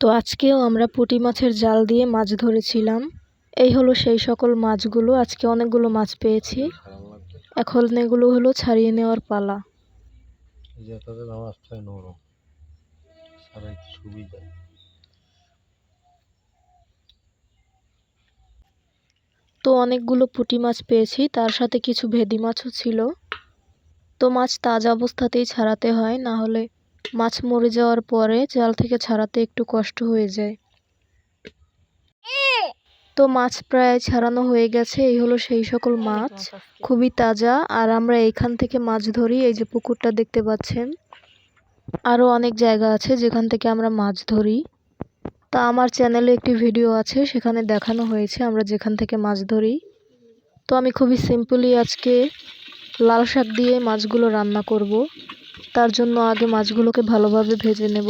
তো আজকেও আমরা পুঁটি মাছের জাল দিয়ে মাছ ধরেছিলাম। এই হলো সেই সকল মাছগুলো। আজকে অনেকগুলো মাছ পেয়েছি। এখন এগুলো হলো ছাড়িয়ে নেওয়ার পালা। তো অনেকগুলো পুঁটি মাছ পেয়েছি। তার সাথে কিছু ভেদি মাছও ছিল। তো মাছ তাজা অবস্থাতেই ছাড়াতে হয় না হলে মাছ মরে যাওয়ার পরে জাল থেকে ছাড়াতে একটু কষ্ট হয়ে যায়। তো মাছ প্রায় ছাড়ানো হয়ে গেছে, এই হলো সেই সকল মাছ। খুবই তাজা, আর আমরা এইখান থেকে মাছ ধরি, এই যে পুকুরটা দেখতে পাচ্ছেন। আরও অনেক জায়গা আছে যেখান থেকে আমরা মাছ ধরি। তা আমার চ্যানেলে একটি ভিডিও আছে, সেখানে দেখানো হয়েছে আমরা যেখান থেকে মাছ ধরি। তো আমি খুবই সিম্পলি আজকে লাল শাক দিয়ে মাছগুলো রান্না করব। তার জন্য আগে মাছগুলোকে ভালোভাবে ভেজে নেব।